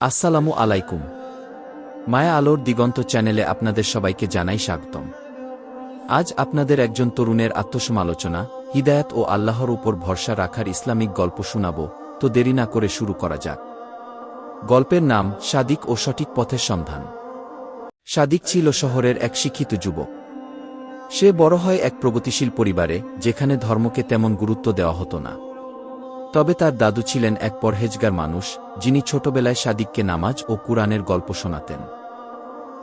আসসালামু আলাইকুম। মায়া আলোর দিগন্ত চ্যানেলে আপনাদের সবাইকে জানাই স্বাগতম। আজ আপনাদের একজন তরুণের আত্মসমালোচনা, হিদায়াত ও আল্লাহর উপর ভরসা রাখার ইসলামিক গল্প শোনাব, তো দেরি না করে শুরু করা যাক। গল্পের নাম, সাদিক ও সঠিক পথের সন্ধান। সাদিক ছিল শহরের এক শিক্ষিত যুবক। সে বড় হয় এক প্রগতিশীল পরিবারে, যেখানে ধর্মকে তেমন গুরুত্ব দেওয়া হতো না। তবে তার দাদু ছিলেন এক পরহেজগার মানুষ, যিনি ছোটবেলায় সাদিককে নামাজ ও কুরআনের গল্প শোনাতেন।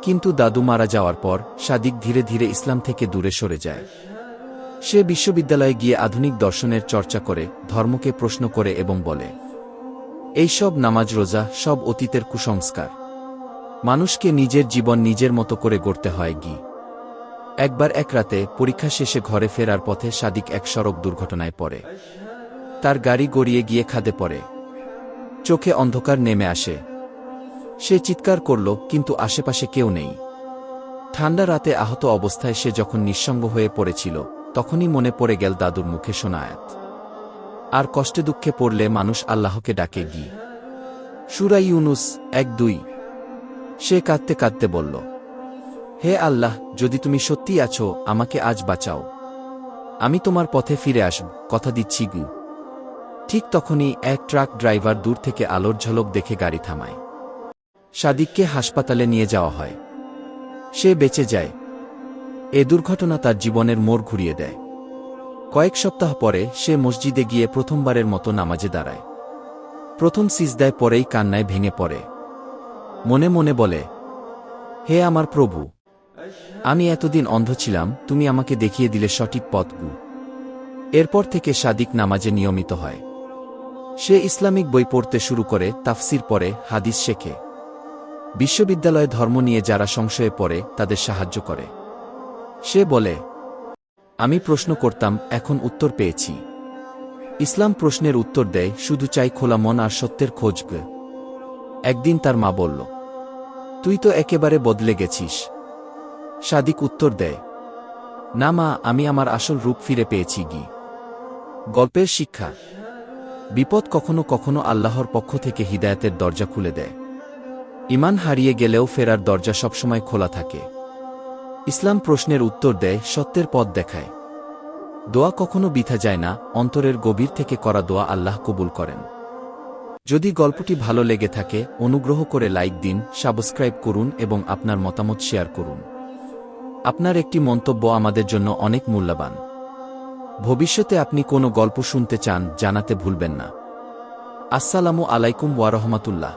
কিন্তু দাদু মারা যাওয়ার পর, সাদিক ধীরে ধীরে ইসলাম থেকে দূরে সরে যায়। সে বিশ্ববিদ্যালয়ে গিয়ে আধুনিক দর্শনের চর্চা করে, ধর্মকে প্রশ্ন করে এবং বলে, এই সব নামাজ রোজা, সব অতীতের কুসংস্কার। মানুষকে নিজের জীবন নিজের মতো করে গড়তে হয় গি। একবার এক রাতে পরীক্ষা শেষে ঘরে ফেরার পথে সাদিক এক সড়ক দুর্ঘটনায় পড়ে। তার গাড়ি গড়িয়ে গিয়ে খাদে পড়ে। চোখে অন্ধকার নেমে আসে। সে চিৎকার করল, কিন্তু আশেপাশে কেউ নেই। ঠান্ডা রাতে আহত অবস্থায় সে যখন নিঃসঙ্গ হয়ে পড়েছিল, তখনই মনে পড়ে গেল দাদুর মুখে শোনা আয়াত। আর কষ্টে দুঃখে পড়লে মানুষ আল্লাহকে ডাকে গি। সুরাই ইউনুস এক দুই। সে কাঁদতে কাঁদতে বলল, হে আল্লাহ, যদি তুমি সত্যি আছো, আমাকে আজ বাঁচাও। আমি তোমার পথে ফিরে আসব, কথা দিচ্ছি গু। ঠিক তখনই এক ট্রাক ড্রাইভার দূর থেকে আলোর ঝলক দেখে গাড়ি থামায়। সাদিককে হাসপাতালে নিয়ে যাওয়া হয়। সে বেঁচে যায়। এ দুর্ঘটনা তার জীবনের মোড় ঘুরিয়ে দেয়। কয়েক সপ্তাহ পরে সে মসজিদে গিয়ে প্রথমবারের মতো নামাজে দাঁড়ায়। প্রথম সিজদায় পরেই কান্নায় ভেঙে পড়ে। মনে মনে বলে, হে আমার প্রভু, আমি এতদিন অন্ধ ছিলাম, তুমি আমাকে দেখিয়ে দিলে সঠিক পথগু এরপর থেকে সাদিক নামাজে নিয়মিত হয়। সে ইসলামিক বই পড়তে শুরু করে, তাফসির পরে হাদিস শেখে। বিশ্ববিদ্যালয়ে ধর্ম নিয়ে যারা সংশয়ে পড়ে, তাদের সাহায্য করে। সে বলে, আমি প্রশ্ন করতাম, এখন উত্তর পেয়েছি। ইসলাম প্রশ্নের উত্তর দেয়, শুধু চাই খোলা মন আর সত্যের খোঁজ একদিন তার মা বলল, তুই তো একেবারে বদলে গেছিস। সাদিক উত্তর দেয়, না মা, আমি আমার আসল রূপ ফিরে পেয়েছি গি। গল্পের শিক্ষা বিপদ কখনো কখনো আল্লাহর পক্ষ থেকে হিদায়তের দরজা খুলে দেয়। ইমান হারিয়ে গেলেও ফেরার দরজা সবসময় খোলা থাকে। ইসলাম প্রশ্নের উত্তর দেয়, সত্যের পথ দেখায়। দোয়া কখনো বিথা যায় না, অন্তরের গভীর থেকে করা দোয়া আল্লাহ কবুল করেন। যদি গল্পটি ভালো লেগে থাকে, অনুগ্রহ করে লাইক দিন, সাবস্ক্রাইব করুন এবং আপনার মতামত শেয়ার করুন। আপনার একটি মন্তব্য আমাদের জন্য অনেক মূল্যবান। ভবিষ্যতে আপনি কোনো গল্প শুনতে চান জানাতে ভুলবেন না। আসসালামু আলাইকুম ওয়ারহমাতুল্লাহ